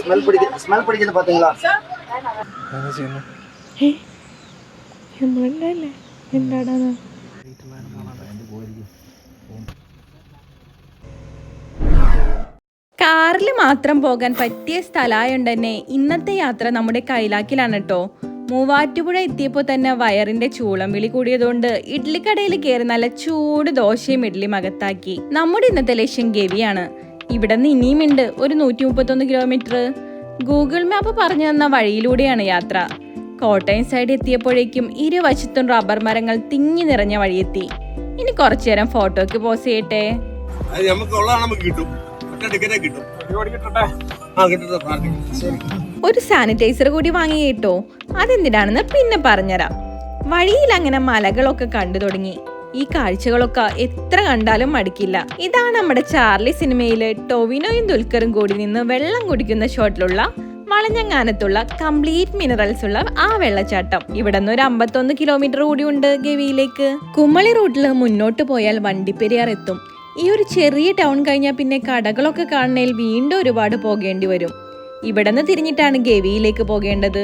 Smell பிடிக்க smell பிடிக்குது பாத்தீங்களா എന്താ ചെയ്യുന്നത് നമ്മളല്ലേ എന്താടാന്ന് കാറിൽ മാത്രം പോകാൻ പറ്റിയ സ്ഥലമായോണ്ട് തന്നെ ഇന്നത്തെ യാത്ര നമ്മുടെ കൈലാക്കിലാണ് കേട്ടോ മൂവാറ്റുപുഴ എത്തിയപ്പോൾ തന്നെ വയറിന്റെ ചൂളം വിളി കൂടിയതുകൊണ്ട് ഇഡ്ലിക്കടയിൽ കയറി നല്ല ചൂട് ദോശയും ഇഡ്ലിയും അകത്താക്കി നമ്മുടെ ഇന്നത്തെ ലക്ഷ്യം ഗവിയാണ് ഇവിടെ നിന്ന് ഇനിയുമുണ്ട് ഒരു നൂറ്റി മുപ്പത്തൊന്ന് കിലോമീറ്റർ ഗൂഗിൾ മാപ്പ് പറഞ്ഞു തന്ന വഴിയിലൂടെയാണ് യാത്ര. കോട്ടയം സൈഡ് എത്തിയപ്പോഴേക്കും ഇരുവശത്തും റബ്ബർ മരങ്ങൾ തിങ്ങി നിറഞ്ഞ വഴിയെത്തി. ഇനി കുറച്ചു നേരം ഫോട്ടോക്ക് പോസ് ചെയ്യട്ടെ? അത് നമുക്ക് ഉള്ളതാണ് നമുക്ക് കിട്ടും. ടിക്കറ്റേ കിട്ടും. ആ കിട്ടട്ടെ പ്രാർത്ഥിക്കും. ശരി. ഒരു സാനിറ്റൈസർ കൂടി വാങ്ങി കേട്ടോ. അതെന്തിനാണെന്ന് പിന്നെ പറഞ്ഞുതരാം. വഴിയിൽ അങ്ങനെ മലകളൊക്കെ കണ്ടു തുടങ്ങി. ഈ കാഴ്ചകളൊക്കെ എത്ര കണ്ടാലും മടുക്കില്ല. ഇതാണ് നമ്മുടെ ചാർലി സിനിമയിലെ ടൊവിനോയും ദുൽഖറും കൂടി നിന്ന് വെള്ളം കുടിക്കുന്ന ഷോട്ടിലുള്ള വളഞ്ഞങ്ങാനത്തുള്ള കംപ്ലീറ്റ് മിനറൽസ് ഉള്ള ആ വെള്ളച്ചാട്ടം. ഇവിടെ നിന്ന് ഒരു അമ്പത്തൊന്ന് കിലോമീറ്റർ കൂടി ഉണ്ട് ഗവിയിലേക്ക്. കുമളി റൂട്ടിൽ മുന്നോട്ട് പോയാൽ വണ്ടിപ്പെരിയാർ എത്തും. ഈ ഒരു ചെറിയ ടൗൺ കഴിഞ്ഞാൽ പിന്നെ കടകളൊക്കെ കാണണേൽ വീണ്ടും ഒരുപാട് പോകേണ്ടി വരും. ഇവിടെ നിന്ന് തിരിഞ്ഞിട്ടാണ് ഗവിയിലേക്ക് പോകേണ്ടത്.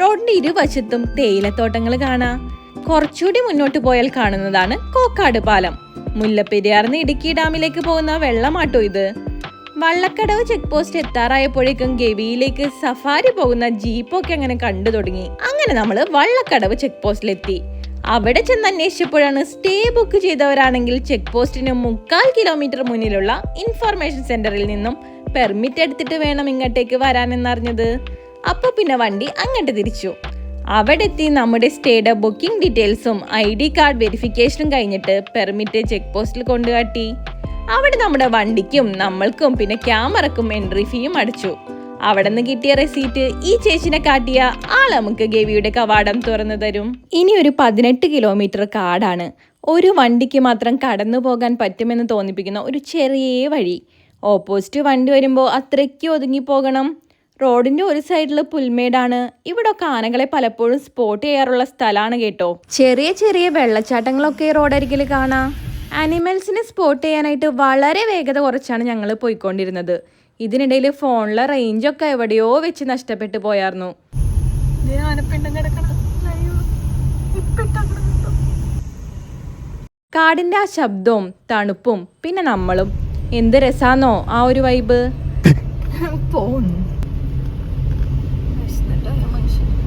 റോഡിന്റെ ഇരുവശത്തും തേയിലത്തോട്ടങ്ങൾ കാണാം. കുറച്ചുകൂടി മുന്നോട്ട് പോയാൽ കാണുന്നതാണ് കോക്കാട് പാലം. മുല്ലപ്പെരിയാർന്ന് ഇടുക്കി ഡാമിലേക്ക് പോകുന്ന വെള്ളമാട്ടോ ഇത്. വള്ളക്കടവ് ചെക്ക് പോസ്റ്റ് എത്താറായപ്പോഴേക്കും ഗവിയിലേക്ക് സഫാരി പോകുന്ന ജീപ്പൊക്കെ അങ്ങനെ കണ്ടു തുടങ്ങി. അങ്ങനെ നമ്മൾ വള്ളക്കടവ് ചെക്ക് പോസ്റ്റിലെത്തി അവിടെ ചെന്ന് അന്വേഷിച്ചപ്പോഴാണ് സ്റ്റേ ബുക്ക് ചെയ്തവരാണെങ്കിൽ ചെക്ക് പോസ്റ്റിന് മുക്കാൽ കിലോമീറ്റർ മുന്നിലുള്ള ഇൻഫർമേഷൻ സെന്ററിൽ നിന്നും പെർമിറ്റ് എടുത്തിട്ട് വേണം ഇങ്ങോട്ടേക്ക് വരാനെന്നറിഞ്ഞത്. അപ്പൊ പിന്നെ വണ്ടി അങ്ങോട്ട് തിരിച്ചു. അവിടെ എത്തി നമ്മുടെ സ്റ്റേയുടെ ബുക്കിംഗ് ഡീറ്റെയിൽസും ഐ ഡി കാർഡ് വെരിഫിക്കേഷനും കഴിഞ്ഞിട്ട് പെർമിറ്റ് ചെക്ക് പോസ്റ്റിൽ കൊണ്ടുകാട്ടി. അവിടെ നമ്മുടെ വണ്ടിക്കും നമ്മൾക്കും പിന്നെ ക്യാമറക്കും എൻട്രി ഫീയും അടിച്ചു. അവിടെ നിന്ന് കിട്ടിയ റെസീറ്റ് ഈ ചേച്ചിനെ കാട്ടിയ ആൾ നമുക്ക് ഗവിയുടെ കവാടം തുറന്നു തരും. ഇനി ഒരു പതിനെട്ട് കിലോമീറ്റർ കാടാണ്. ഒരു വണ്ടിക്ക് മാത്രം കടന്നു പോകാൻ പറ്റുമെന്ന് തോന്നിപ്പിക്കുന്ന ഒരു ചെറിയ വഴി. ഓപ്പോസിറ്റ് വണ്ടി വരുമ്പോൾ അത്രയ്ക്ക് ഒതുങ്ങി പോകണം. റോഡിന്റെ ഒരു സൈഡിൽ പുൽമേടാണ്. ഇവിടൊക്കെ ആനകളെ പലപ്പോഴും സ്പോട്ട് ചെയ്യാറുള്ള സ്ഥലമാണ് കേട്ടോ. ചെറിയ ചെറിയ വെള്ളച്ചാട്ടങ്ങളൊക്കെ ഈ റോഡരികിൽ കാണാം. ആനിമൽസിനെ സ്പോട്ട് ചെയ്യാനായിട്ട് വളരെ വേഗത കുറച്ചാണ് ഞങ്ങൾ പോയിക്കൊണ്ടിരുന്നത്. ഇതിനിടയിൽ ഫോണിലെ റേഞ്ചൊക്കെ എവിടെയോ വെച്ച് നഷ്ടപ്പെട്ടു പോയായിരുന്നു കാടിന്റെ ആ ശബ്ദവും തണുപ്പും പിന്നെ നമ്മളും. എന്ത് രസാന്നോ ആ ഒരു വൈബ്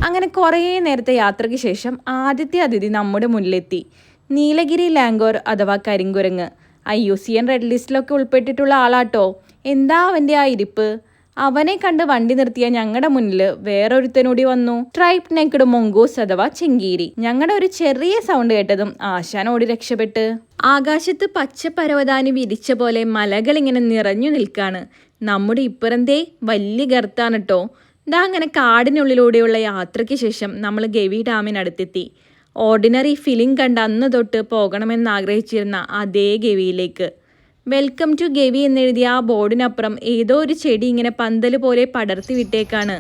അങ്ങനെ കുറേ നേരത്തെ യാത്രയ്ക്ക് ശേഷം ആദ്യത്തെ അതിഥി നമ്മുടെ മുന്നിലെത്തി. നീലഗിരി ലാംഗോർ അഥവാ കരിങ്കുരങ്ങ്. I U C N red ലിസ്റ്റിലൊക്കെ ഉൾപ്പെട്ടിട്ടുള്ള ആളാട്ടോ. എന്താ അവന്റെ ആ ഇരിപ്പ്? അവനെ കണ്ട് വണ്ടി നിർത്തിയ ഞങ്ങളുടെ മുന്നിൽ വേറൊരുത്തനൂടി വന്നു. ട്രൈപ്പ് നെക്കഡ് മൊങ്കൂസ് അഥവാ ചെങ്കീരി. ഞങ്ങളുടെ ഒരു ചെറിയ സൗണ്ട് കേട്ടതും ആശാൻ ഓടി രക്ഷപ്പെട്ട്. ആകാശത്ത് പച്ച പരവതാനി വിരിച്ച പോലെ മലകൾ ഇങ്ങനെ നിറഞ്ഞു നിൽക്കാണ്. നമ്മുടെ ഇപ്പുറന്തേ വലിയ ഗർത്താണ് കേട്ടോ ഇതാ അങ്ങനെ കാടിനുള്ളിലൂടെയുള്ള യാത്രയ്ക്ക് ശേഷം നമ്മൾ ഗവി ഡാമിനടുത്തെത്തി. ഓർഡിനറി ഫിലിം കണ്ട് അന്ന് തൊട്ട് പോകണമെന്ന് ആഗ്രഹിച്ചിരുന്ന അതേ ഗവിയിലേക്ക്. വെൽക്കം ടു ഗവി എന്നെഴുതിയ ആ ബോർഡിനപ്പുറം ഏതോ ഒരു ചെടി ഇങ്ങനെ പന്തൽ പോലെ പടർത്തി വിട്ടേക്കാണ്.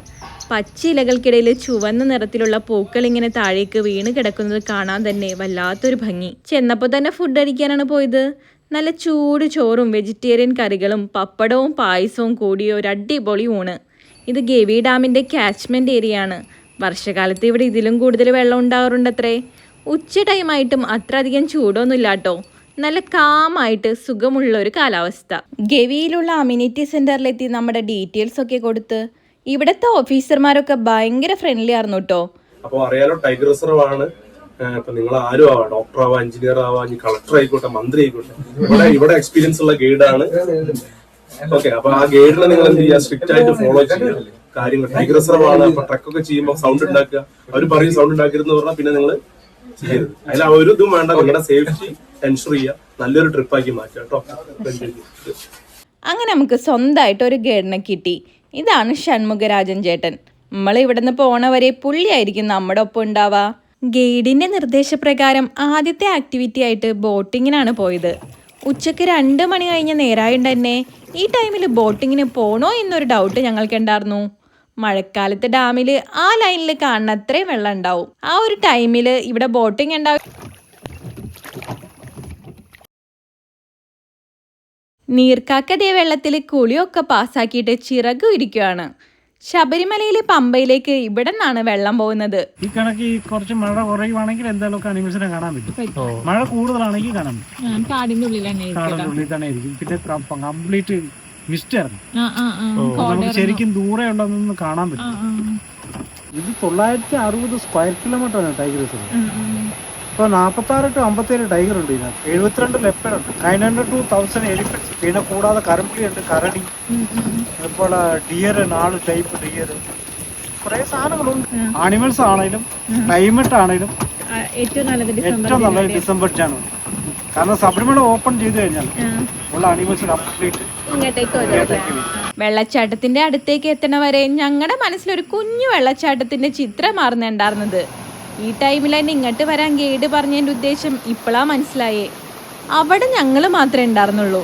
പച്ച ഇലകൾക്കിടയിൽ ചുവന്ന നിറത്തിലുള്ള പൂക്കൾ ഇങ്ങനെ താഴേക്ക് വീണ് കിടക്കുന്നത് കാണാൻ തന്നെ വല്ലാത്തൊരു ഭംഗി. ചെന്നപ്പോൾ തന്നെ ഫുഡ് അടിക്കാനാണ് പോയത്. നല്ല ചൂട് ചോറും വെജിറ്റേറിയൻ കറികളും പപ്പടവും പായസവും കൂടിയ ഒരു അടിപൊളി ഊണ്. ഇത് ഗവി ഡാമിന്റെ ക്യാച്ച്മെന്റ് ഏരിയ ആണ്. വർഷകാലത്ത് ഇവിടെ ഇതിലും കൂടുതൽ വെള്ളം ഉണ്ടാവാറുണ്ടത്രേ. ഉച്ച ടൈമായിട്ടും അത്ര അധികം ചൂടൊന്നുമില്ല കേട്ടോ. നല്ല കാമായിട്ട് സുഖമുള്ള ഒരു കാലാവസ്ഥ. ഗവിയിലുള്ള അമ്യൂണിറ്റി സെന്ററിലെത്തി നമ്മുടെ ഡീറ്റെയിൽസ് ഒക്കെ കൊടുത്ത് ഇവിടുത്തെ ഓഫീസർമാരൊക്കെ ഭയങ്കര ഫ്രണ്ട്ലി ആയിരുന്നു കേട്ടോ. അപ്പോൾ അറിയാലോ ടൈഗർ റിസർവ് ആണ്. ഇപ്പൊ നിങ്ങൾ ആരും ആവാം ഡോക്ടർ ആവാം എഞ്ചിനീയർ ആവാം കളക്ടർ ആയിക്കോട്ടെ മന്ത്രി ആയിക്കോട്ടെ. ഇവിടെ ഇവിടെ എക്സ്പീരിയൻസ് ഉള്ള ഗൈഡാണ്. ഓക്കെ അപ്പൊ ആ ഗൈഡിനെ നിങ്ങൾ എന്ത് ചെയ്യുക സ്ട്രിക്റ്റ് ആയിട്ട് ഫോളോ ചെയ്യുക. കാര്യങ്ങൾ ടൈഗർ റിസർവ് ആണ് അപ്പൊ ട്രക്കൊക്കെ ചെയ്യുമ്പോൾ സൗണ്ട് ഉണ്ടാക്കുക. അവർ പറയും സൗണ്ട് ഉണ്ടാക്കരുതെന്ന് പറഞ്ഞാൽ പിന്നെ നിങ്ങൾ ചെയ്യരുത്. അതിൽ ആ ഒരു ഇതും വേണ്ട. നിങ്ങളുടെ സേഫ്റ്റി എൻഷുർ ചെയ്യുക. നല്ലൊരു ട്രിപ്പാക്കി മാറ്റുക കേട്ടോ. അങ്ങനെ നമുക്ക് സ്വന്തമായിട്ട് ഒരു ഗൈഡിനെ കിട്ടി. ഇതാണ് ഷൺമുഖരാജൻ ചേട്ടൻ. നമ്മൾ ഇവിടുന്ന് പോണ വരെ പുള്ളിയായിരിക്കും നമ്മുടെ ഒപ്പം ഉണ്ടാവുക. ഗൈഡിന്റെ നിർദ്ദേശപ്രകാരം ആദ്യത്തെ ആക്ടിവിറ്റി ആയിട്ട് ബോട്ടിങ്ങിനാണ് പോയത്. ഉച്ചയ്ക്ക് രണ്ട് മണി കഴിഞ്ഞ നേരായുണ്ട് തന്നെ ഈ ടൈമിൽ ബോട്ടിങ്ങിന് പോണോ എന്നൊരു ഡൗട്ട് ഞങ്ങൾക്ക് ഉണ്ടായിരുന്നു. മഴക്കാലത്ത് ഡാമിൽ ആ ലൈനിൽ കാണുന്ന അത്രയും വെള്ളം ഉണ്ടാവും. ആ ഒരു ടൈമിൽ ഇവിടെ ബോട്ടിംഗ് ഉണ്ടാവും നീർക്കാക്കതേ വെള്ളത്തിൽ കുളിയൊക്കെ പാസ്സാക്കിയിട്ട് ചിറകു ഇരിക്കുകയാണ് ശബരിമലയിലെ പമ്പയിലേക്ക് ഇവിടെ നിന്നാണ് വെള്ളം പോകുന്നത്. ഈ കണക്ക് ഈ കുറച്ച് മഴ കുറയുവാണെങ്കിൽ എന്തായാലും അനിമൽസിനെ കാണാൻ പറ്റും. മഴ കൂടുതലാണെങ്കിൽ കാണാൻ പറ്റും. കാടിന്റെ ഉള്ളിൽ തന്നെ പിന്നെ കംപ്ലീറ്റ് മിസ്റ്റ് ആയിരുന്നു. ആ ആ ആ അപ്പൊ നമുക്ക് ശരിക്കും ദൂരെ ഉള്ളതൊന്നും കാണാൻ പറ്റും. ഇത് തൊള്ളായിരത്തി അറുപത് സ്ക്വയർ കിലോമീറ്റർ ആണ് ടൈഗർ റിസർവ് ഉം, നാൽപ്പത്താറ് ടു അമ്പത്തേഴ് ടൈഗർ ഉണ്ട് ഇതിനകത്ത്. എഴുപത്തിരണ്ട് ലെപ്പർ ഉണ്ട്. Nine hundred two thousand elephants പിന്നെ കൂടാതെ കരമ്പിളി ഉണ്ട് കരടി. അതുപോലെ ഡിയർ നാല് ടൈപ്പ് ഡിയർ കുറേ സാധനങ്ങളുണ്ട്. ആനിമൽസ് ആണെങ്കിലും ക്ലൈമറ്റ് ആണെങ്കിലും ഏറ്റവും നല്ലത് ഡിസംബർ ഏറ്റവും നല്ലത് ഡിസംബർ ജാനുവരി കാരണം ശബരിമല ഓപ്പൺ ചെയ്ത് കഴിഞ്ഞാൽ ഉള്ള അനിമൽസ് കംപ്ലീറ്റ് വെള്ളച്ചാട്ടത്തിന്റെ അടുത്തേക്ക് എത്തണ വരെ ഞങ്ങളുടെ മനസ്സിലൊരു കുഞ്ഞു വെള്ളച്ചാട്ടത്തിന്റെ ചിത്രം മാറുന്നുണ്ടായിരുന്നത്. ഈ ടൈമിൽ തന്നെ ഇങ്ങോട്ട് വരാൻ ഗൈഡ് പറഞ്ഞതിന്റെ ഉദ്ദേശം ഇപ്പോഴാ മനസ്സിലായേ. അവിടെ ഞങ്ങൾ മാത്രമേ ഉണ്ടായിരുന്നുള്ളൂ.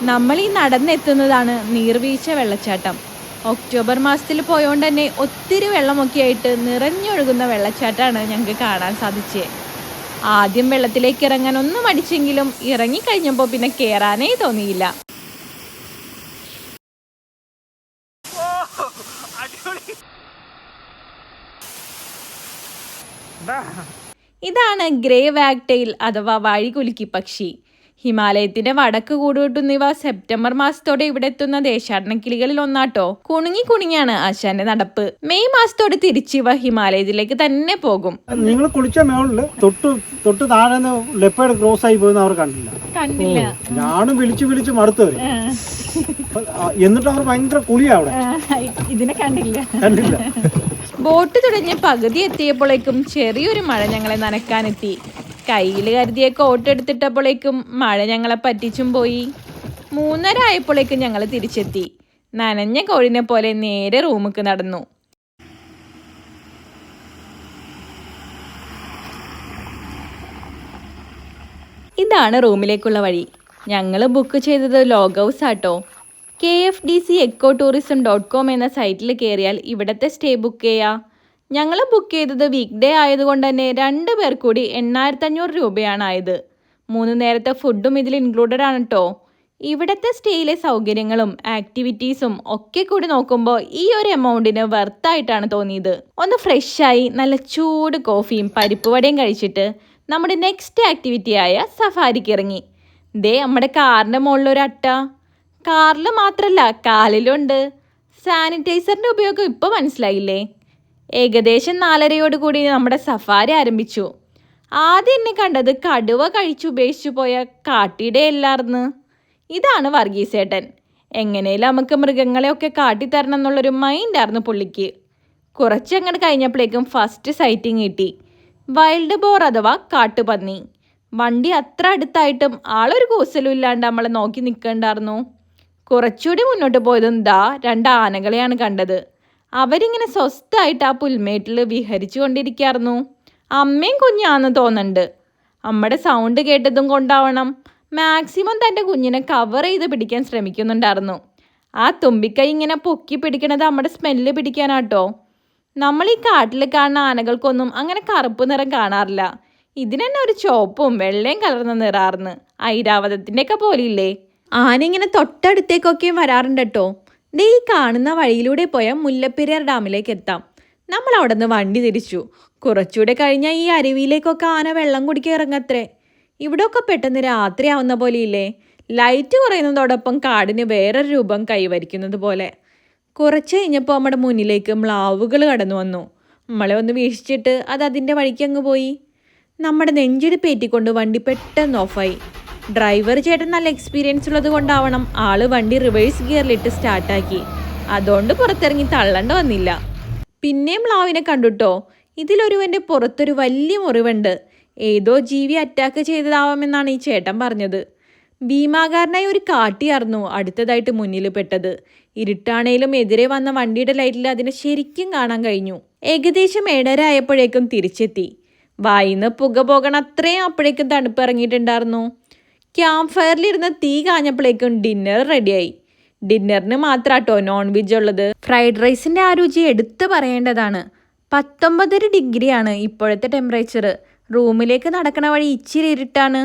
നമ്മൾ ഈ നടന്നെത്തുന്നതാണ് നീർവീഴ്ച വെള്ളച്ചാട്ടം. ഒക്ടോബർ മാസത്തിൽ പോയോണ്ട് തന്നെ ഒത്തിരി വെള്ളമൊക്കെ ആയിട്ട് നിറഞ്ഞൊഴുകുന്ന വെള്ളച്ചാട്ടമാണ് ഞങ്ങൾക്ക് കാണാൻ സാധിച്ചത് ആദ്യം വെള്ളത്തിലേക്ക് ഇറങ്ങാൻ ഒന്നും അടിച്ചെങ്കിലും ഇറങ്ങിക്കഴിഞ്ഞപ്പോൾ പിന്നെ കയറാനേ തോന്നിയില്ല. ഇതാണ് ഗ്രേ വാഗ്ടെയിൽ അഥവാ വഴികുലുക്കി പക്ഷി. ഹിമാലയത്തിന്റെ വടക്ക് കൂടുകൂട്ടുന്നിവ സെപ്റ്റംബർ മാസത്തോടെ ഇവിടെ എത്തുന്ന ദേശാടന കിളികളിൽ ഒന്നാട്ടോ. കുണുങ്ങി കുണുങ്ങിയാണ് ആശാന്റെ നടപ്പ്. മെയ് മാസത്തോടെ തിരിച്ചിവ ഹിമാലയത്തിലേക്ക് തന്നെ പോകും. നിങ്ങൾ കുളിച്ച മേളിൽ തൊട്ട് തൊട്ട് താഴെ ലെപ്പേഡ് ക്രോസ് ആയി പോയി അവർ കണ്ടില്ല. കണ്ടില്ല. ഞാനും വിളിച്ചു വിളിച്ചു മടുത്തവര് എന്നിട്ട് അവർ ഭയങ്കര കുളിയാ അവിടെ. ഇതിനെ കണ്ടില്ല. കണ്ടില്ല. ബോട്ട് തുടഞ്ഞ് പകുതി എത്തിയപ്പോഴേക്കും ചെറിയൊരു മഴ ഞങ്ങളെ നനക്കാനെത്തി. കയ്യിൽ കരുതിയ കോട്ട് എടുത്തിട്ടപ്പോഴേക്കും മഴ ഞങ്ങളെ പറ്റിച്ചും പോയി. മൂന്നര ആയപ്പോഴേക്കും ഞങ്ങൾ തിരിച്ചെത്തി. നനഞ്ഞ കോഴിനെ പോലെ നേരെ റൂമുക്ക് നടന്നു. ഇതാണ് റൂമിലേക്കുള്ള വഴി. ഞങ്ങൾ ബുക്ക് ചെയ്തത് ലോഗ് ഹൗസ് ആട്ടോ K F D C eco tourism dot com എന്ന സൈറ്റിൽ കയറിയാൽ ഇവിടുത്തെ സ്റ്റേ ബുക്ക് ചെയ്യാം. ഞങ്ങൾ ബുക്ക് ചെയ്തത് വീക്ക് ഡേ ആയതുകൊണ്ട് തന്നെ രണ്ട് പേർ കൂടി എണ്ണായിരത്തഞ്ഞൂറ് രൂപയാണ് ആയത്. മൂന്ന് നേരത്തെ ഫുഡും ഇതിൽ ഇൻക്ലൂഡഡ് ആണ് കേട്ടോ ഇവിടുത്തെ സ്റ്റേയിലെ സൗകര്യങ്ങളും ആക്ടിവിറ്റീസും ഒക്കെ കൂടി നോക്കുമ്പോൾ ഈ ഒരു എമൗണ്ടിന് വെർത്തായിട്ടാണ് തോന്നിയത്. ഒന്ന് ഫ്രഷായി നല്ല ചൂട് കോഫിയും പരിപ്പ് വടയും കഴിച്ചിട്ട് നമ്മുടെ നെക്സ്റ്റ് ആക്ടിവിറ്റിയായ സഫാരിക്ക് ഇറങ്ങി. ദേ നമ്മുടെ കാറിന്റെ മുകളിലൊരട്ട കാറിൽ മാത്രമല്ല കാലിലുണ്ട്. സാനിറ്റൈസറിന്റെ ഉപയോഗം ഇപ്പോൾ മനസ്സിലായില്ലേ? ഏകദേശം നാലരയോട് കൂടി നമ്മുടെ സഫാരി ആരംഭിച്ചു. ആദ്യം എന്നെ കണ്ടത് കടുവ കഴിച്ചു ഉപേക്ഷിച്ചു പോയ കാട്ടിയുടെ എല്ലാർന്ന്. ഇതാണ് വർഗീസേട്ടൻ. എങ്ങനെയും നമുക്ക് മൃഗങ്ങളെയൊക്കെ കാട്ടിത്തരണം എന്നുള്ളൊരു മൈൻഡായിരുന്നു പുള്ളിക്ക്. കുറച്ചങ്ങോട്ട് കഴിഞ്ഞപ്പോഴേക്കും ഫസ്റ്റ് സൈറ്റിംഗ് കിട്ടി. വൈൽഡ് ബോർ അഥവാ കാട്ടുപന്നി. വണ്ടി അത്ര അടുത്തായിട്ടും ആളൊരു കൂസലും ഇല്ലാണ്ട് നമ്മളെ നോക്കി നിൽക്കണ്ടായിരുന്നു കുറച്ചുകൂടി മുന്നോട്ട് പോയതും ദാ രണ്ട് ആനകളെയാണ് കണ്ടത്. അവരിങ്ങനെ സ്വസ്ഥമായിട്ട് ആ പുൽമേട്ടിൽ വിഹരിച്ചു കൊണ്ടിരിക്കായിരുന്നു അമ്മയും കുഞ്ഞാന്ന് തോന്നുന്നുണ്ട്. അമ്മയുടെ സൗണ്ട് കേട്ടതും കൊണ്ടാവണം. മാക്സിമം തന്റെ കുഞ്ഞിനെ കവർ ചെയ്ത് പിടിക്കാൻ ശ്രമിക്കുന്നുണ്ടായിരുന്നു. ആ തുമ്പിക്കൈ ഇങ്ങനെ പൊക്കി പിടിക്കണത് നമ്മുടെ സ്മെല്ല് പിടിക്കാനാട്ടോ. നമ്മൾ ഈ കാട്ടിൽ കാണുന്ന ആനകൾക്കൊന്നും അങ്ങനെ കറുപ്പ് നിറം കാണാറില്ല. ഇതിനെന്നെ ഒരു ചുവപ്പും വെള്ളയും കലർന്ന നിറാർന്ന്. ഐരാവതത്തിന്റെയൊക്കെ പോലില്ലേ ആന ഇങ്ങനെ തൊട്ടടുത്തേക്കൊക്കെയും വരാറുണ്ട് കേട്ടോ ദേ ഈ കാണുന്ന വഴിയിലൂടെ പോയ മുല്ലപ്പെരിയാർ ഡാമിലേക്ക് എത്താം. നമ്മൾ അവിടെ നിന്ന് വണ്ടി തിരിച്ചു. കുറച്ചുകൂടെ കഴിഞ്ഞാൽ ഈ അരുവിയിലേക്കൊക്കെ ആന വെള്ളം കുടിക്കാൻ ഇറങ്ങത്രേ ഇവിടെയൊക്കെ പെട്ടെന്ന് രാത്രിയാവുന്ന പോലെയില്ലേ? ലൈറ്റ് കുറയുന്നതോടൊപ്പം കാടിന് വേറൊരു രൂപം കൈവരിക്കുന്നത് പോലെ. കുറച്ച് കഴിഞ്ഞപ്പോൾ നമ്മുടെ മുന്നിലേക്ക് മ്ലാവുകൾ കടന്നു വന്നു. നമ്മളെ ഒന്ന് വീക്ഷിച്ചിട്ട് അത് അതിന്റെ വഴിക്ക് അങ്ങ് പോയി. നമ്മുടെ നെഞ്ചിടി പേറ്റിക്കൊണ്ട് വണ്ടി പെട്ടെന്ന് ഓഫായി. ഡ്രൈവർ ചേട്ടൻ നല്ല എക്സ്പീരിയൻസ് ഉള്ളത് കൊണ്ടാവണം. ആൾ വണ്ടി റിവേഴ്സ് ഗിയറിലിട്ട് സ്റ്റാർട്ടാക്കി അതുകൊണ്ട് പുറത്തിറങ്ങി തള്ളണ്ട വന്നില്ല. പിന്നെയും മ്ലാവിനെ കണ്ടുട്ടോ. ഇതിലൊരുവന്റെ പുറത്തൊരു വലിയ മുറിവുണ്ട്. ഏതോ ജീവി അറ്റാക്ക് ചെയ്തതാവാമെന്നാണ് ഈ ചേട്ടൻ പറഞ്ഞത്. ഭീമാകാരനായി ഒരു കാട്ടിയായിരുന്നു അടുത്തതായിട്ട് മുന്നിൽ പെട്ടത്. ഇരുട്ടാണേലും എതിരെ വന്ന വണ്ടിയുടെ ലൈറ്റിൽ അതിനെ ശരിക്കും കാണാൻ കഴിഞ്ഞു. ഏകദേശം ഏഴര ആയപ്പോഴേക്കും തിരിച്ചെത്തി. വായിന്ന് പുക പോകണം അത്രയും അപ്പോഴേക്കും തണുപ്പ് ഇറങ്ങിയിട്ടുണ്ടായിരുന്നു. ക്യാമ്പ് ഫയറിലിരുന്ന് തീ കാഞ്ഞപ്പോഴേക്കും ഡിന്നർ റെഡിയായി ഡിന്നറിന് മാത്രാട്ടോ നോൺ വെജ് ഉള്ളത്. ഫ്രൈഡ് റൈസിന്റെ ആ രുചി എടുത്തു പറയേണ്ടതാണ്. പത്തൊമ്പതര ഡിഗ്രിയാണ് ഇപ്പോഴത്തെ ടെമ്പറേച്ചർ റൂമിലേക്ക് നടക്കണ വഴി ഇച്ചിരി ഇരുട്ടാണ്.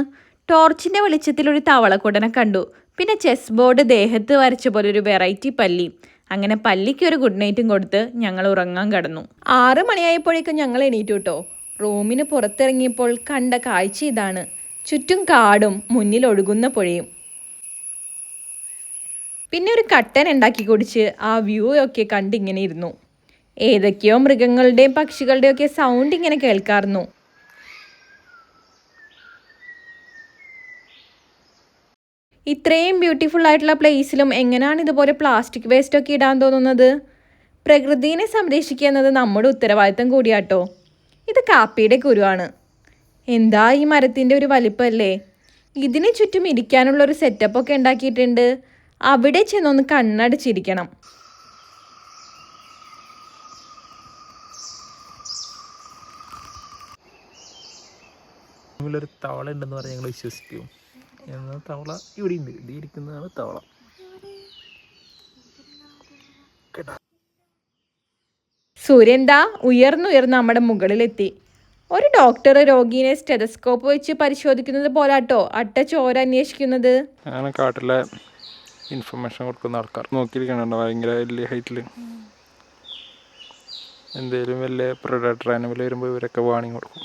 ടോർച്ചിന്റെ വെളിച്ചത്തിൽ ഒരു തവളക്കുടനെ കണ്ടു. പിന്നെ ചെസ് ബോർഡ് ദേഹത്ത് വരച്ച പോലെ ഒരു വെറൈറ്റി പല്ലി. അങ്ങനെ പല്ലിക്ക് ഒരു ഗുഡ് നൈറ്റും കൊടുത്ത് ഞങ്ങൾ ഉറങ്ങാൻ കിടന്നു. ആറ് മണിയായപ്പോഴേക്കും ഞങ്ങൾ എണീറ്റു കേട്ടോ. റൂമിന് പുറത്തിറങ്ങിയപ്പോൾ കണ്ട കാഴ്ച ഇതാണ്. ചുറ്റും കാടും മുന്നിൽ ഒഴുകുന്ന പുഴയും. പിന്നെ ഒരു കട്ടൻ ഉണ്ടാക്കി കുടിച്ച് ആ വ്യൂ ഒക്കെ കണ്ടിങ്ങനെ ഇരുന്നു. ഏതൊക്കെയോ മൃഗങ്ങളുടെയും പക്ഷികളുടെയും ഒക്കെ സൗണ്ട് ഇങ്ങനെ കേൾക്കാറുന്നു. ഇത്രയും ബ്യൂട്ടിഫുൾ ആയിട്ടുള്ള പ്ലേസിലും എങ്ങനെയാണ് ഇതുപോലെ പ്ലാസ്റ്റിക് വേസ്റ്റ് ഒക്കെ ഇടാൻ തോന്നുന്നത്? പ്രകൃതിയെ സംരക്ഷിക്കുക എന്നത് നമ്മുടെ ഉത്തരവാദിത്തം കൂടിയാട്ടോ. ഇത് കാപ്പിയുടെ കുരുവാണ്. എന്താ ഈ മരത്തിന്റെ ഒരു വലിപ്പമല്ലേ ഇതിന് ചുറ്റും ഇരിക്കാനുള്ള ഒരു സെറ്റപ്പ് ഒക്കെ ഉണ്ടാക്കിയിട്ടുണ്ട്. അവിടെ ചെന്നൊന്ന് കണ്ണടച്ചിരിക്കണം. ഒരു തവള ഉണ്ടെന്ന് പറഞ്ഞ് ഞങ്ങൾ വിശ്വസിക്കും. എന്നാൽ തവള ഇവിടെ ഉണ്ട്. ഇവിടെ ഇരിക്കുന്നതാണ് തവള. സൂര്യൻ ദാ ഉയർന്നുയർന്ന് നമ്മുടെ മുകളിലെത്തി. ഒരു ഡോക്ടർ രോഗീനെ സ്റ്റെതസ്കോപ്പ് വെച്ച് പരിശോധിക്കുന്നത് പോലാട്ടോ. അട്ട ചോര അന്വേഷിക്കുന്നത്. അങ്ങനെ കാട്ടിലെ ഇൻഫർമേഷൻ കൊടുക്കുന്ന ആൾക്കാർ. നോക്കിയിരിക്കണുണ്ടോ? ഭയങ്കര വലിയ ഹൈറ്റിൽ എന്തേലും വലിയ പ്രൊഡക്ടർ ആനിമൽ വരുമ്പോൾ ഇവരൊക്കെ വാണിംഗ് കൊടുക്കും.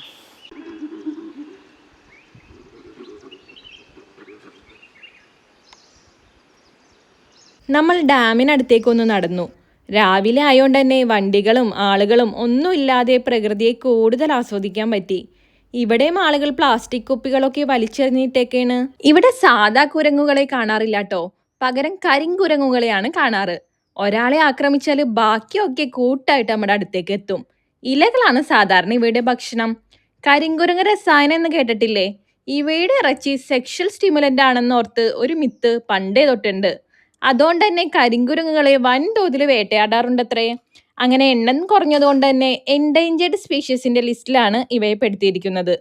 നമ്മൾ ഡാമിനടുത്തേക്കൊന്ന് നടന്നു. രാവിലെ ആയതുകൊണ്ട് തന്നെ വണ്ടികളും ആളുകളും ഒന്നുമില്ലാതെ പ്രകൃതിയെ കൂടുതൽ ആസ്വദിക്കാൻ പറ്റി. ഇവിടെയും ആളുകൾ പ്ലാസ്റ്റിക് കുപ്പികളൊക്കെ വലിച്ചെറിഞ്ഞിട്ടൊക്കെയാണ്. ഇവിടെ സാധാ കുരങ്ങുകളെ കാണാറില്ല കേട്ടോ പകരം കരിങ്കുരങ്ങുകളെയാണ് കാണാറ്. ഒരാളെ ആക്രമിച്ചാൽ ബാക്കിയൊക്കെ കൂട്ടായിട്ട് നമ്മുടെ അടുത്തേക്ക് എത്തും. ഇലകളാണ് സാധാരണ ഇവയുടെ ഭക്ഷണം. കരിങ്കുരങ്ങ രസായനം എന്ന് കേട്ടിട്ടില്ലേ? ഇവയുടെ ഇറച്ചി സെക്ഷൽ സ്റ്റിമുലന്റ് ആണെന്നോർത്ത് ഒരു മിത്ത് പണ്ടേ തൊട്ടുണ്ട്. അതുകൊണ്ട് തന്നെ കരിങ്കുരങ്ങുകളെ വൻതോതിൽ വേട്ടയാടാറുണ്ടത്രേ. അങ്ങനെ എണ്ണം കുറഞ്ഞതുകൊണ്ട് തന്നെ എൻഡേഞ്ചേർഡ് സ്പീഷീസിന്റെ ലിസ്റ്റിലാണ് ഇവയെ പെടുത്തിയിരിക്കുന്നത്.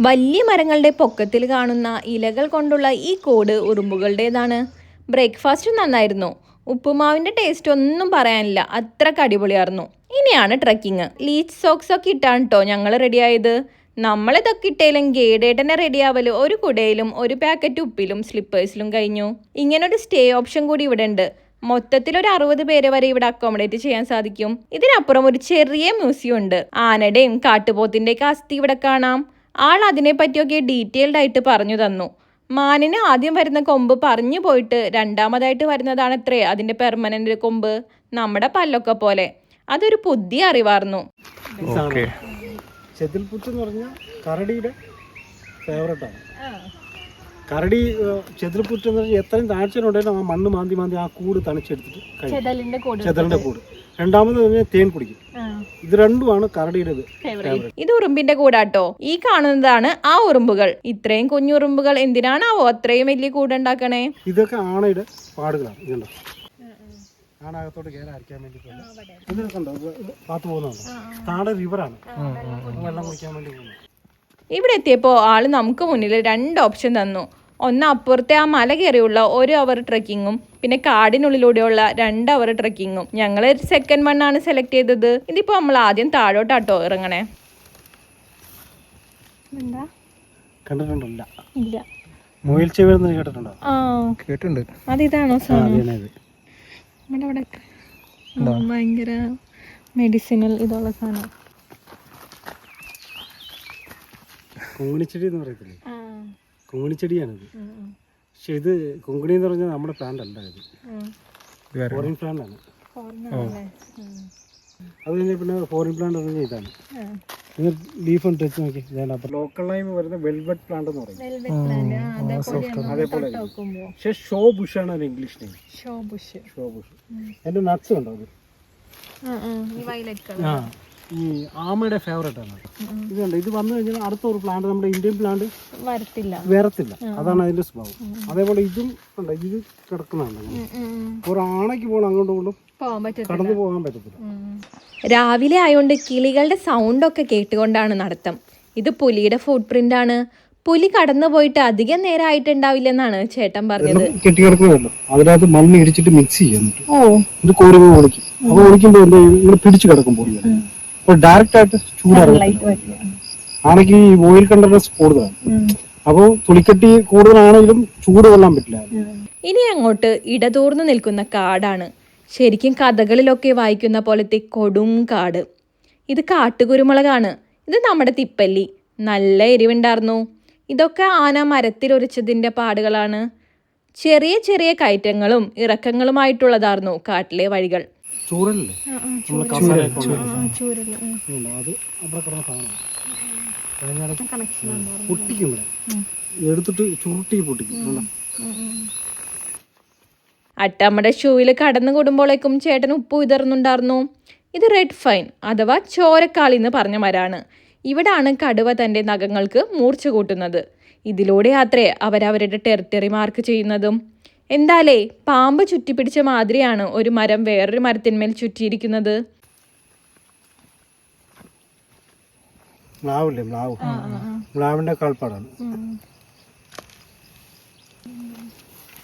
വലിയ മരങ്ങളുടെ പൊക്കത്തിൽ കാണുന്ന ഇലകൾ കൊണ്ടുള്ള ഈ കോഡ് ഉറുമ്പുകളുടേതാണ്. ബ്രേക്ക്ഫാസ്റ്റ് നന്നായിരുന്നു. ഉപ്പുമാവിന്റെ ടേസ്റ്റ് ഒന്നും പറയാനില്ല. അത്രയ്ക്ക് അടിപൊളിയായിരുന്നു. ഇനിയാണ് ട്രക്കിങ് ലീച്ച് സോക്സ് ഒക്കെ ഇട്ടാണ് കേട്ടോ ഞങ്ങൾ റെഡിയായത് നമ്മളിതൊക്കെ ഇട്ടേലും ഗേഡേട്ടനെ റെഡിയാവൽ ഒരു കുടയിലും ഒരു പാക്കറ്റ് ഉപ്പിലും സ്ലിപ്പേഴ്സിലും കഴിഞ്ഞു. ഇങ്ങനൊരു സ്റ്റേ ഓപ്ഷൻ കൂടി ഇവിടെ ഉണ്ട്. മൊത്തത്തിൽ ഒരു അറുപത് പേരെ വരെ ഇവിടെ അക്കോമഡേറ്റ് ചെയ്യാൻ സാധിക്കും. ഇതിനപ്പുറം ഒരു ചെറിയ മ്യൂസിയം ഉണ്ട്. ആനയുടെയും കാട്ടുപോത്തിന്റെയൊക്കെ അസ്ഥി ഇവിടെ കാണാം. ആൾ അതിനെ പറ്റിയൊക്കെ ഡീറ്റെയിൽഡ് ആയിട്ട് പറഞ്ഞു തന്നു. മാനിന് ആദ്യം വരുന്ന കൊമ്പ് പറഞ്ഞു പോയിട്ട് രണ്ടാമതായിട്ട് വരുന്നതാണ് എത്രേ അതിന്റെ പെർമനന്റ് കൊമ്പ്. നമ്മുടെ പല്ലൊക്കെ പോലെ. അതൊരു പുതിയ അറിവായിരുന്നു എന്ന് പറഞ്ഞാൽ കരടിയുടെ ഫേവറേറ്റാണ് കരടി ചെതിൽപുറ്റ് എന്ന് പറഞ്ഞാൽ എത്രയും താഴ്ചയിലുണ്ടെങ്കിലും ആ മണ്ണ് മാന്തി മാന്തി ആ കൂട് തണിച്ചെടുത്തിട്ട് കഴിക്കും. ചെതലിന്റെ കൂടെ. ചെതലിന്റെ കൂട്. രണ്ടാമത് പറഞ്ഞാൽ തേൻ കുടിക്കും ഇത് രണ്ടുമാണ് കരടിയുടെ ഫേവറേറ്റ് ഇത് ഉറുമ്പിന്റെ കൂടാട്ടോ. ഈ കാണുന്നതാണ് ആ ഉറുമ്പുകൾ. ഇത്രയും കുഞ്ഞുറുമ്പുകൾ എന്തിനാണാവോ അത്രയും വലിയ കൂടുണ്ടാക്കണേ ഇതൊക്കെ ആണയുടെ പാടുകളാണ്. ഇതുണ്ടോ? ആണകത്തോട്ട് കണ്ടോ? പോകുന്നുണ്ടോ? താഴെ റിവറാണ് വെള്ളം കുടിക്കാൻ വേണ്ടി പോകുന്നത് ഇവിടെ എത്തിയപ്പോൾ ആൾ നമുക്ക് മുന്നിൽ രണ്ട് ഓപ്ഷൻ തന്നു. ഒന്ന് അപ്പുറത്തെ ആ മല കയറിയുള്ള ഒരു അവർ ട്രക്കിങ്ങും പിന്നെ കാടിനുള്ളിലൂടെയുള്ള രണ്ട് അവർ ട്രക്കിങ്ങും ഞങ്ങൾ സെക്കൻഡ് മണ്ണാണ് ആണ് സെലക്ട് ചെയ്തത്. ഇതിപ്പോ നമ്മൾ ആദ്യം താഴോട്ടാട്ടോ ഇറങ്ങണേ. കണ്ടിട്ടുണ്ടല്ല ഇല്ല. മുയൽ ചെവിയെന്ന് കേട്ടിട്ടുണ്ടോ? ആ. കേട്ടിട്ടുണ്ട്. അതിതാണോ നമ്മുടെ അവിടെ ഭയങ്കര മെഡിസിനൽ ഇതുള്ള സാധനം. എന്ന് പറയത്തില്ലേ? കുങ്ങിണിച്ചെടിയാണിത് പക്ഷെ ഇത് കുങ്കിണി എന്ന് പറഞ്ഞാൽ നമ്മുടെ പ്ലാന്റ് അല്ല ഇത്. ഫോറിൻ പ്ലാന്റ് ആണ്. അത് കഴിഞ്ഞാൽ പിന്നെ ഫോറിൻ പ്ലാന്റ് എന്ന് പറഞ്ഞാൽ ഇതാണ് ഇത് ലീഫ് ഒന്ന് ടച്ച് നോക്കി ഇതാണ് അപ്പം ലോക്കൽ ടൈം വരുന്ന വെൽവെറ്റ് പ്ലാന്റ് എന്ന് പറയും. അതേപോലെ പക്ഷെ ഷോ ബുഷ് ആണ്. അത് English name showbush show bush എന്റെ നട്ട്സ് ഉണ്ടോ അത്? ഈ വയലറ്റ് കളർ ആ. ഈ ആമയുടെ ഫേവറേറ്റ് ആണ്. ഇതുണ്ട് ഇത് വന്നു കഴിഞ്ഞാൽ അടുത്ത ഒരു പ്ലാന്റ് നമ്മുടെ ഇന്ത്യൻ പ്ലാന്റ് വരത്തില്ല. വരത്തില്ല. അതാണ് അതിന്റെ സ്വഭാവം. അതേപോലെ ഇതും ഉണ്ട് ഇത് കിടക്കുന്നതാണ്. ഒരാണയ്ക്ക് ഒരു ആണയ്ക്ക് പോകണം അങ്ങോട്ടും ഇങ്ങോട്ടും കടന്നു പോകാൻ പറ്റത്തില്ല. രാവിലെ ആയതുകൊണ്ട് കിളികളുടെ സൗണ്ടൊക്കെ കേട്ടുകൊണ്ടാണ് നടത്തം. ഇത് പുലിയുടെ ഫുട് ആണ്. പുലി കടന്നു പോയിട്ട് അധികം നേരമായിട്ടുണ്ടാവില്ലെന്നാണ് ചേട്ടൻ പറഞ്ഞത്. കെട്ടിക്കിടക്കുന്നതല്ലോ അതിനകത്ത് മണ്ണ് ഇടിച്ചിട്ട് മിക്സ് ചെയ്യുന്നുണ്ട് ഇത് കോരുമ്പോൾ ഒളിക്കും അപ്പൊ ഒളിക്കുമ്പോൾ എന്താ ഇങ്ങനെ പിടിച്ചു കിടക്കും അപ്പൊ ഡയറക്റ്റ് ആയിട്ട് ചൂടിറങ്ങി ആണെങ്കിൽ ഈ ഓയിൽ കണ്ടൻസ് കൂടുതലാണ്. അപ്പോൾ തുളിക്കട്ടി കൂടുതലാണെങ്കിലും ചൂട് കൊള്ളാൻ പറ്റില്ല. ഇനി അങ്ങോട്ട് ഇടതൂർന്നു നിൽക്കുന്ന കാടാണ്. ശരിക്കും കഥകളിലൊക്കെ വായിക്കുന്ന പോലത്തെ കൊടും കാട്. ഇത് കാട്ടുകുരുമുളകാണ്. ഇത് നമ്മുടെ തിപ്പല്ലി. നല്ല എരിവുണ്ടായിരുന്നു ഇതൊക്കെ ആന മരത്തിൽ ഒരച്ചതിന്റെ പാടുകളാണ്. ചെറിയ ചെറിയ കയറ്റങ്ങളും ഇറക്കങ്ങളുമായിട്ടുള്ളതായിരുന്നു കാട്ടിലെ വഴികൾ. ചൂരല്ലേ നമ്മൾ കസേരയൊക്കെ ചൂരൽ. ഉണ്ട്. അത് അവിടെ കിടന്ന സാധനം. അതിനിടയ്ക്ക് പൊട്ടിക്കും ഇവിടെ. എടുത്തിട്ട് ചുരുട്ടി പൊട്ടിക്കും? അട്ടമ്മയുടെ ഷൂവിൽ കടന്നു കൂടുമ്പോഴേക്കും ചേട്ടൻ ഉപ്പ് വിതറുന്നുണ്ടായിരുന്നു. ഇത് റെഡ് ഫൈൻ അഥവാ ചോരക്കാളി എന്ന് പറഞ്ഞ മരാണ്. ഇവിടാണ് കടുവ തന്റെ നഖങ്ങൾക്ക് മൂർച്ച കൂട്ടുന്നത്. ഇതിലൂടെ അത്രേ അവരവരുടെ ടെറിട്ടറി മാർക്ക് ചെയ്യുന്നതും എന്താലേ പാമ്പ് ചുറ്റിപ്പിടിച്ച മാതിരിയാണ് ഒരു മരം വേറൊരു മരത്തിന്മേൽ ചുറ്റിയിരിക്കുന്നത്. മ്ലാവില്ലേ മ്ലാവ്? മ്ലാവിന്റെ കാൽപ്പാടാണ്.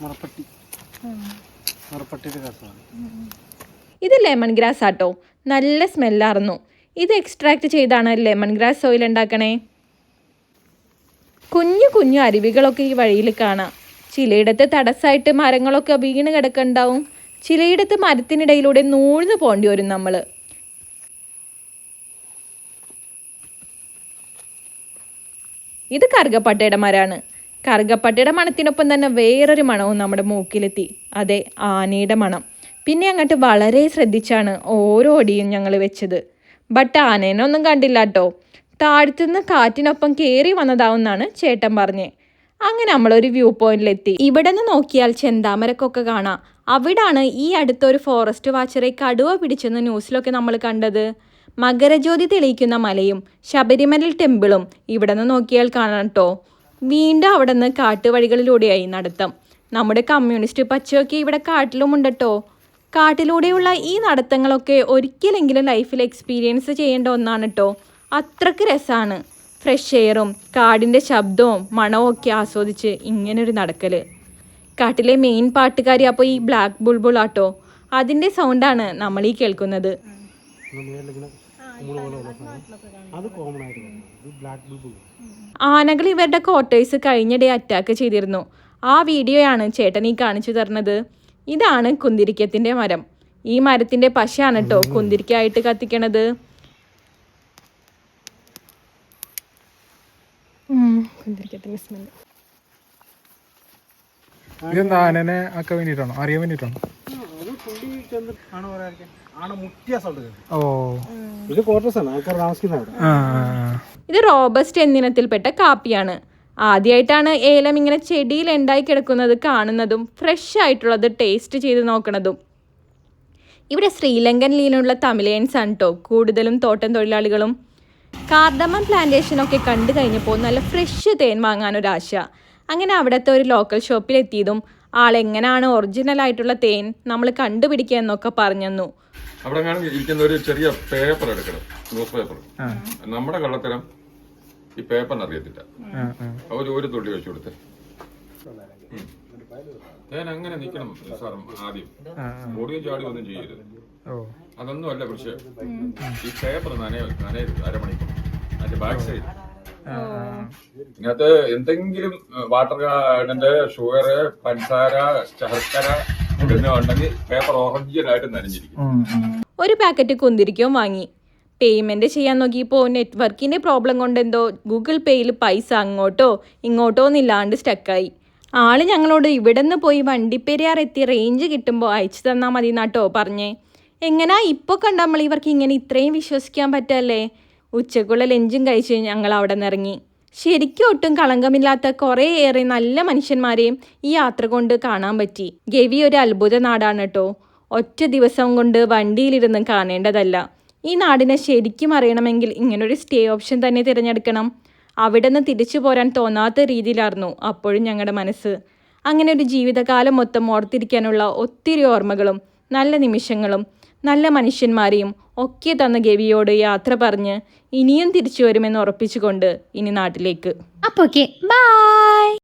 മറപ്പട്ടി. മറപ്പട്ടിയുടെ കാൽപ്പാടാണ് ഇത് ലെമൺ ഗ്രാസ് ആട്ടോ. നല്ല സ്മെല്ലായിരുന്നു ഇത് എക്സ്ട്രാക്ട് ചെയ്താണ് ലെമൺ ഗ്രാസ് ഓയിൽ ഉണ്ടാക്കണേ. കുഞ്ഞു കുഞ്ഞു അരുവികളൊക്കെ ഈ വഴിയിൽ കാണാം. ചിലയിടത്ത് തടസ്സമായിട്ട് മരങ്ങളൊക്കെ വീണ് കിടക്കണ്ടാവും. ചിലയിടത്ത് മരത്തിനിടയിലൂടെ നൂഴ്ന്നു പോകേണ്ടി വരും നമ്മൾ ഇത് കറുകപ്പട്ടയുടെ മരമാണ്. കറുകപ്പട്ടയുടെ മണത്തിനൊപ്പം തന്നെ വേറൊരു മണവും നമ്മുടെ മൂക്കിലെത്തി. അതെ ആനയുടെ മണം. പിന്നെ അങ്ങോട്ട് വളരെ ശ്രദ്ധിച്ചാണ് ഓരോ ഒടിയും ഞങ്ങൾ വെച്ചത്. ബട്ട് ആനേനൊന്നും കണ്ടില്ല കേട്ടോ താഴ്ത്തുനിന്ന് കാറ്റിനൊപ്പം കയറി വന്നതാവുന്നാണ് ചേട്ടൻ പറഞ്ഞേ. അങ്ങനെ നമ്മളൊരു വ്യൂ പോയിന്റിലെത്തി ഇവിടെ നിന്ന് നോക്കിയാൽ ചെന്താമരക്കൊക്കെ കാണാം. അവിടാണ് ഈ അടുത്തൊരു ഫോറസ്റ്റ് വാച്ചറെ കടുവ പിടിച്ചെന്ന് ന്യൂസിലൊക്കെ നമ്മൾ കണ്ടത്. മകരജ്യോതി തെളിയിക്കുന്ന മലയും ശബരിമല ടെമ്പിളും ഇവിടെ നിന്ന് നോക്കിയാൽ കാണാം കേട്ടോ വീണ്ടും അവിടെ നിന്ന് കാട്ടുവഴികളിലൂടെയായി നടത്തം. നമ്മുടെ കമ്മ്യൂണിസ്റ്റ് പച്ചയൊക്കെ ഇവിടെ കാട്ടിലും ഉണ്ട് കേട്ടോ കാട്ടിലൂടെയുള്ള ഈ നടത്തങ്ങളൊക്കെ ഒരിക്കലെങ്കിലും ലൈഫിൽ എക്സ്പീരിയൻസ് ചെയ്യേണ്ട ഒന്നാണ് കേട്ടോ അത്രയ്ക്ക് രസമാണ് ഫ്രഷ് എയറും കാടിന്റെ ശബ്ദവും മണവും ഒക്കെ ആസ്വദിച്ച് ഇങ്ങനൊരു നടക്കൽ കാട്ടിലെ മെയിൻ പാട്ടുകാരി അപ്പോൾ ഈ ബ്ലാക്ക് ബുൾബുൾ ആട്ടോ. അതിന്റെ സൗണ്ടാണ് നമ്മൾ ഈ കേൾക്കുന്നത്. ആനകൾ ഇവരുടെ ക്വാർട്ടേഴ്സ് കഴിഞ്ഞിടെ അറ്റാക്ക് ചെയ്തിരുന്നു. ആ വീഡിയോയാണ് ചേട്ടൻ ഈ കാണിച്ചു തരുന്നത്. ഇതാണ് കുന്തിരിക്കത്തിന്റെ മരം. ഈ മരത്തിന്റെ പശയാണ് കേട്ടോ കുന്തിരിക്കായിട്ട് കത്തിക്കണത്. കുന്തിരിക്കത്തിന്റെ സ്മെല്ല് ഇതെന്താ ആനനെ ആക്കാൻ വേണ്ടിയിട്ടാണോ? അറിയാൻ സൗണ്ട് ഓ. ഇത് ക്വാർട്ടേഴ്സ് ആണ് ആൾക്കാർ താമസിക്കുന്ന ഇത് റോബസ്റ്റ് എന്നിനത്തിൽപ്പെട്ട കാപ്പിയാണ്. ആദ്യമായിട്ടാണ് ഏലം ഇങ്ങനെ ചെടിയിൽ ഉണ്ടായി കിടക്കുന്നത് കാണുന്നതും ഫ്രഷ് ആയിട്ടുള്ളത് ടേസ്റ്റ് ചെയ്ത് നോക്കണതും. ഇവിടെ ശ്രീലങ്കൻ ലീനുള്ള തമിഴൻസ് ആണ് കേട്ടോ കൂടുതലും തോട്ടം തൊഴിലാളികളും കാർഡമം പ്ലാന്റേഷനൊക്കെ കണ്ടു കഴിഞ്ഞപ്പോൾ നല്ല ഫ്രഷ് തേൻ വാങ്ങാനൊരാശ. അങ്ങനെ അവിടുത്തെ ഒരു ലോക്കൽ ഷോപ്പിൽ എത്തിയതും ആളെങ്ങനെയാണ് ഒറിജിനൽ ആയിട്ടുള്ള തേൻ നമ്മൾ കണ്ടുപിടിക്കുക എന്നൊക്കെ പറഞ്ഞു അവിടെ ഇരിക്കുന്ന ഒരു ചെറിയ പേപ്പർ എടുക്കണം ന്യൂസ് പേപ്പർ നമ്മുടെ കള്ളത്തരം ഈ പേപ്പറിന് അറിയത്തില്ല. അവർ ഒരു തുള്ളി വെച്ചു കൊടുത്തേ. തേൻ അങ്ങനെ നിൽക്കണം സാർ ആദ്യം. ഓടിയും ചാടി ഒന്നും ചെയ്യരുത്. അതൊന്നും അല്ല പക്ഷേ ഈ പേപ്പർ നനയ നനയരുത് അരമണിക്കൂർ. അതിന്റെ ബാക്ക് സൈഡ് ഇതിനകത്ത് എന്തെങ്കിലും വാട്ടർ ഗാർഡന്റെ ഷുഗർ പഞ്ചസാര ശർക്കര ഉണ്ടെങ്കിൽ പേപ്പർ ഒറിജിനലായിട്ട് നനഞ്ഞിരിക്കും. ഒരു പാക്കറ്റ് കുന്തിരിക്കവും വാങ്ങി. പേയ്മെന്റ് ചെയ്യാൻ നോക്കിയപ്പോൾ നെറ്റ്വർക്കിന്റെ പ്രോബ്ലം കൊണ്ട് എന്തോ ഗൂഗിൾ പേയിൽ പൈസ അങ്ങോട്ടോ ഇങ്ങോട്ടോ എന്നില്ലാണ്ട് സ്റ്റക്കായി ആൾ ഞങ്ങളോട് ഇവിടെ നിന്ന് പോയി വണ്ടിപ്പെരിയാർ എത്തി റേഞ്ച് കിട്ടുമ്പോൾ അയച്ചു തന്നാൽ മതി എന്നാട്ടോ പറഞ്ഞേ. എങ്ങനാ ഇപ്പോൾ കണ്ട നമ്മൾ ഇവർക്ക് ഇങ്ങനെ ഇത്രയും വിശ്വസിക്കാൻ പറ്റല്ലേ? ഉച്ചക്കുള്ള ലഞ്ചും കഴിച്ച് ഞങ്ങൾ അവിടെ നിറങ്ങി ശരിക്കും ഒട്ടും കളങ്കമില്ലാത്ത കുറേ ഏറെ നല്ല മനുഷ്യന്മാരെയും ഈ യാത്ര കൊണ്ട് കാണാൻ പറ്റി. ഗവി ഒരു അത്ഭുത നാടാണ് കേട്ടോ ഒറ്റ ദിവസം കൊണ്ട് വണ്ടിയിലിരുന്ന് കാണേണ്ടതല്ല. ഈ നാടിനെ ശരിക്കും അറിയണമെങ്കിൽ ഇങ്ങനൊരു സ്റ്റേ ഓപ്ഷൻ തന്നെ തിരഞ്ഞെടുക്കണം. അവിടെ നിന്ന് തിരിച്ചു പോരാൻ തോന്നാത്ത രീതിയിലായിരുന്നു അപ്പോഴും ഞങ്ങളുടെ മനസ്സ്. അങ്ങനെ ഒരു ജീവിതകാലം മൊത്തം ഓർത്തിരിക്കാനുള്ള ഒത്തിരി ഓർമ്മകളും നല്ല നിമിഷങ്ങളും നല്ല മനുഷ്യന്മാരെയും ഒക്കെ തന്ന ഗവിയോട് യാത്ര പറഞ്ഞ് ഇനിയും തിരിച്ചു വരുമെന്ന് ഉറപ്പിച്ചുകൊണ്ട് ഇനി നാട്ടിലേക്ക്. അപ്പോൾ ഓക്കെ ബൈ